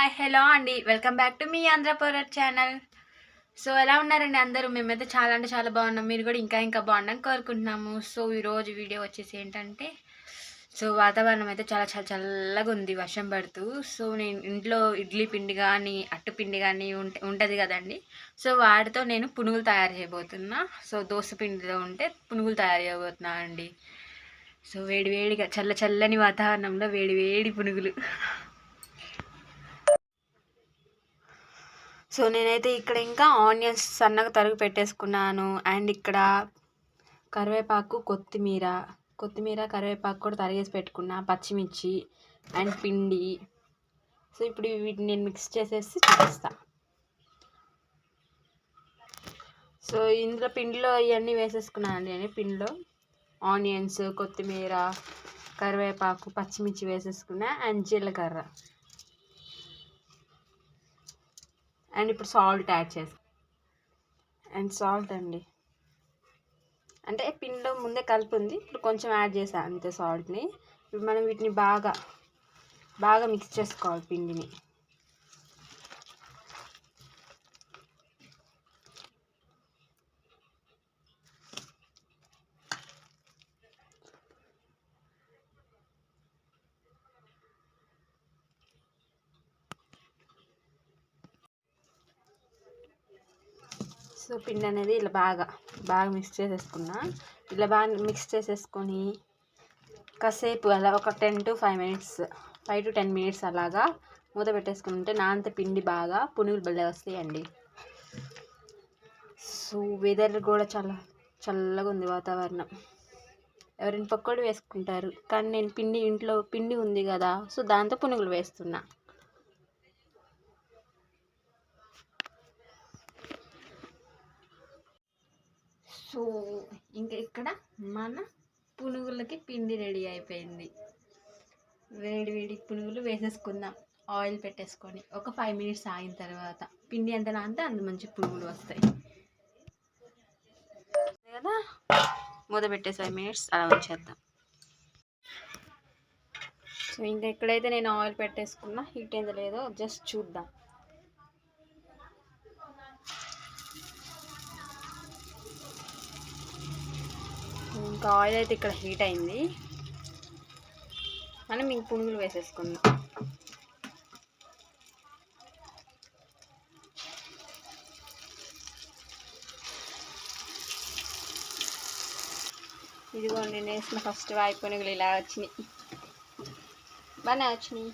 Hi hello అండి. Welcome back to మీ ఆంధ్రపూరట్ ఛానల్. సో ఎలా ఉన్నారండి అందరూ? మేమైతే చాలా అంటే చాలా బాగున్నాం. మీరు కూడా ఇంకా ఇంకా బాగుండని కోరుకుంటున్నాము. సో ఈరోజు వీడియో వచ్చేసి ఏంటంటే సో వాతావరణం అయితే చాలా చాలా చల్లగా ఉంది వర్షం పడుతూ. సో నేను ఇంట్లో ఇడ్లీ పిండి కానీ అట్టు పిండి కానీ ఉంటుంది కదండి. సో వాటితో నేను పునుగులు తయారు చేయబోతున్నా. సో దోశ పిండిలో ఉంటే పునుగులు తయారు చేయబోతున్నా అండి. సో వేడి వేడిగా చల్ల చల్లని వాతావరణంలో వేడి వేడి పునుగులు. సో నేనైతే ఇక్కడ ఇంకా ఆనియన్స్ సన్నగా తరుగు పెట్టేసుకున్నాను. అండ్ ఇక్కడ కరివేపాకు కొత్తిమీర కొత్తిమీర కరివేపాకు కూడా తరిగేసి పెట్టుకున్నా పచ్చిమిర్చి అండ్ పిండి. సో ఇప్పుడు వీటిని నేను మిక్స్ చేసేసి చూపిస్తా. సో ఇందులో పిండిలో ఇవన్నీ వేసేసుకున్నానండి నేను. పిండిలో ఆనియన్స్ కొత్తిమీర కరివేపాకు పచ్చిమిర్చి వేసేసుకున్నా అండ్ జీలకర్ర. అండ్ ఇప్పుడు సాల్ట్ యాడ్ చేసి అండ్ సాల్ట్ అండి. అంటే పిండిలో ముందే కలిపి ఉంది ఇప్పుడు కొంచెం యాడ్ చేసా అంతే సాల్ట్ని. ఇప్పుడు మనం వీటిని బాగా బాగా మిక్స్ చేసుకోవాలి పిండిని. సో పిండి అనేది ఇలా బాగా బాగా మిక్స్ చేసేసుకున్నా. ఇలా బాగా మిక్స్ చేసేసుకొని కాసేపు అలా ఒక ten to five minutes five to ten minutes అలాగా మూత పెట్టేసుకుంటే నాంత పిండి బాగా పునుగులు భలే వస్తాయండి. సో వెదర్ కూడా చాలా చల్లగా ఉంది వాతావరణం. ఎవరైనా పకోడీ వేసుకుంటారు కానీ నేను పిండి ఇంట్లో పిండి ఉంది కదా సో దాంతో పునుగులు వేస్తున్నా. సో ఇంకా ఇక్కడ మన పునుగులకి పిండి రెడీ అయిపోయింది. వేడి వేడి పునుగులు వేసేసుకుందాం. ఆయిల్ పెట్టేసుకొని ఒక ఫైవ్ మినిట్స్ ఆగిన తర్వాత పిండి ఎంత నాంతే అంత మంచి పునుగులు వస్తాయి. కదా? మూత పెట్టే ఫైవ్ మినిట్స్ అలా వచ్చేద్దాం సో ఇంకా ఎక్కడైతే నేను ఆయిల్ పెట్టేసుకున్నా. హీట్ ఏందో లేదో జస్ట్ చూద్దాం. ఇంకా ఆయిల్ అయితే ఇక్కడ హీట్ అయింది. మనం ఇంక పునుగులు వేసేసుకుందాం. ఇదిగోండి నేను వేసిన ఫస్ట్ వాయి పునుగులు ఇలా వచ్చినాయి. బాగానే వచ్చినాయి.